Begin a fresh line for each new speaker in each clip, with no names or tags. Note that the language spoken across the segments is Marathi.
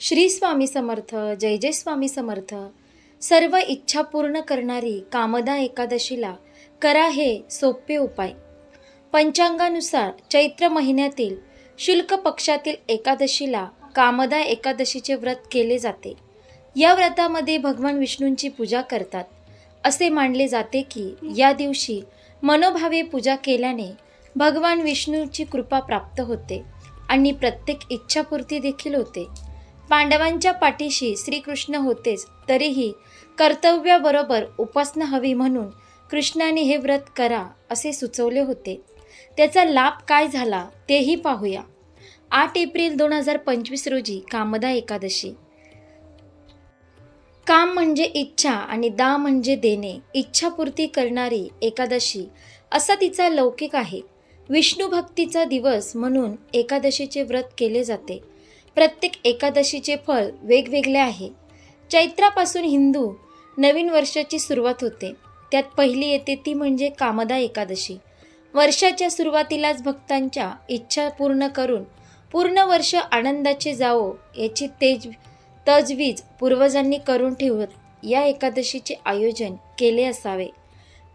श्री स्वामी समर्थ जय जय स्वामी समर्थ. सर्व इच्छा पूर्ण करणारी कामदा एकादशीला करा हे सोपे उपाय. पंचांगानुसार चैत्र महिन्यातील शुल्क पक्षातील एकादशीला कामदा एकादशीचे व्रत केले जाते. या व्रतामध्ये भगवान विष्णूंची पूजा करतात. असे मानले जाते की या दिवशी मनोभावे पूजा केल्याने भगवान विष्णूची कृपा प्राप्त होते आणि प्रत्येक इच्छापूर्ती देखील होते. पांडवांच्या पाठीशी श्रीकृष्ण होतेच तरीही कर्तव्याबरोबर उपासना हवी म्हणून कृष्णाने हे व्रत करा असे सुचवले होते. त्याचा लाभ काय झाला तेही पाहूया. आठ एप्रिल दोन हजार पंचवीस रोजी कामदा एकादशी. काम म्हणजे इच्छा आणि दा म्हणजे देणे. इच्छापूर्ती करणारी एकादशी असा तिचा लौकिक आहे. विष्णू भक्तीचा दिवस म्हणून एकादशीचे व्रत केले जाते. प्रत्येक एकादशीचे फळ वेगवेगळे आहे. चैत्रापासून हिंदू नवीन वर्षाची सुरुवात होते. त्यात पहिली येते ती म्हणजे कामदा एकादशी. वर्षाच्या सुरुवातीलाच भक्तांच्या इच्छा पूर्ण करून पूर्ण वर्ष आनंदाचे जावो याची तेज तजवीज पूर्वजांनी करून ठेवत या एकादशीचे आयोजन केले असावे.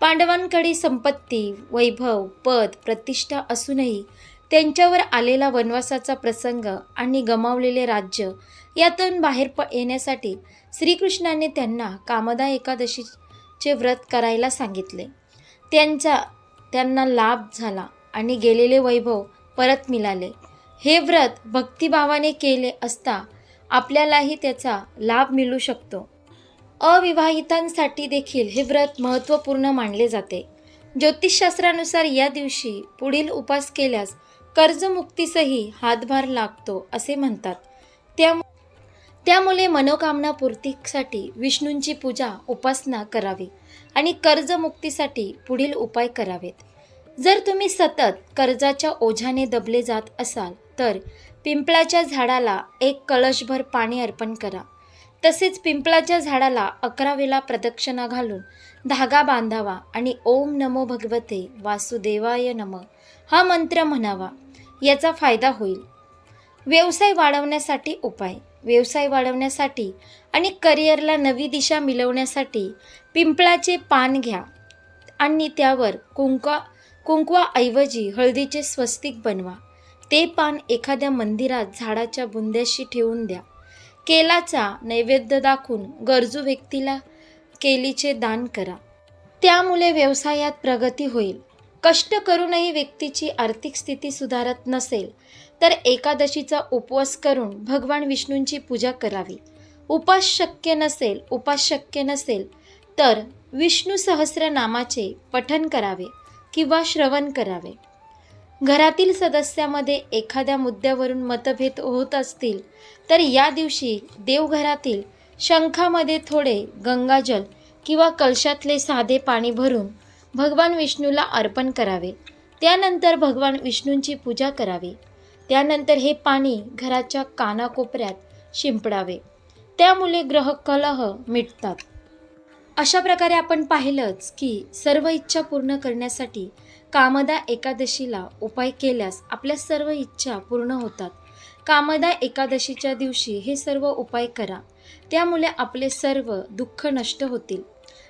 पांडवांकडे संपत्ती वैभव पद प्रतिष्ठा असूनही त्यांच्यावर आलेला वनवासाचा प्रसंग आणि गमावलेले राज्य यातून बाहेर प येण्यासाठी श्रीकृष्णाने त्यांना कामदा एकादशीचे व्रत करायला सांगितले. त्यांचा त्यांना लाभ झाला आणि गेलेले वैभव परत मिळाले. हे व्रत भक्तिभावाने केले असता आपल्यालाही त्याचा लाभ मिळू शकतो. अविवाहितांसाठी देखील हे व्रत महत्त्वपूर्ण मानले जाते. ज्योतिषशास्त्रानुसार या दिवशी पुढील उपास केल्यास कर्जमुक्तीसही हातभार लागतो असे म्हणतात. त्या त्यामुळे मनोकामना पूर्तीसाठी विष्णूंची पूजा उपासना करावी आणि कर्जमुक्तीसाठी पुढील उपाय करावेत. जर तुम्ही सतत कर्जाच्या ओझ्याने दबले जात असाल तर पिंपळाच्या झाडाला एक कळशभर पाणी अर्पण करा. तसेच पिंपळाच्या झाडाला अकरा वेळा प्रदक्षिणा घालून धागा बांधावा आणि ओम नमो भगवते वासुदेवाय नम हा मंत्र म्हणावा. याचा फायदा होईल. व्यवसाय वाढवण्यासाठी उपाय. व्यवसाय वाढवण्यासाठी आणि करिअरला नवी दिशा मिळवण्यासाठी पिंपळाचे पान घ्या आणि त्यावर कुंकवा कुंकवाऐवजी हळदीचे स्वस्तिक बनवा. ते पान एखाद्या मंदिरात झाडाच्या बुंद्याशी ठेवून द्या. केलाचा नैवेद्य दाखवून गरजू व्यक्तीला केलीचे दान करा. त्यामुळे व्यवसायात प्रगती होईल. कष्ट करूनही व्यक्तीची आर्थिक स्थिती सुधारत नसेल तर एकादशीचा उपवास करून भगवान विष्णूंची पूजा करावी. उपास शक्य नसेल उपास शक्य नसेल तर विष्णू सहस्रनामाचे पठन करावे किंवा श्रवण करावे. घरातील सदस्यामध्ये एखाद्या मुद्द्यावरून मतभेद होत असतील तर या दिवशी देवघरातील शंखामध्ये थोडे गंगाजल किंवा कलशातले साधे पाणी भरून भगवान विष्णूला अर्पण करावे. त्यानंतर भगवान विष्णूंची पूजा करावी. त्यानंतर हे पाणी घराच्या कानाकोपऱ्यात शिंपडावे. त्यामुळे ग्रह कलह मिटतात. अशा प्रकारे आपण पाहिलंच की सर्व इच्छा पूर्ण करण्यासाठी कामदा एकादशीला उपाय केल्यास आपल्या सर्व इच्छा पूर्ण होतात. कामदा एकादशीच्या दिवशी हे सर्व उपाय करा. त्यामुळे आपले सर्व दुःख नष्ट होतील.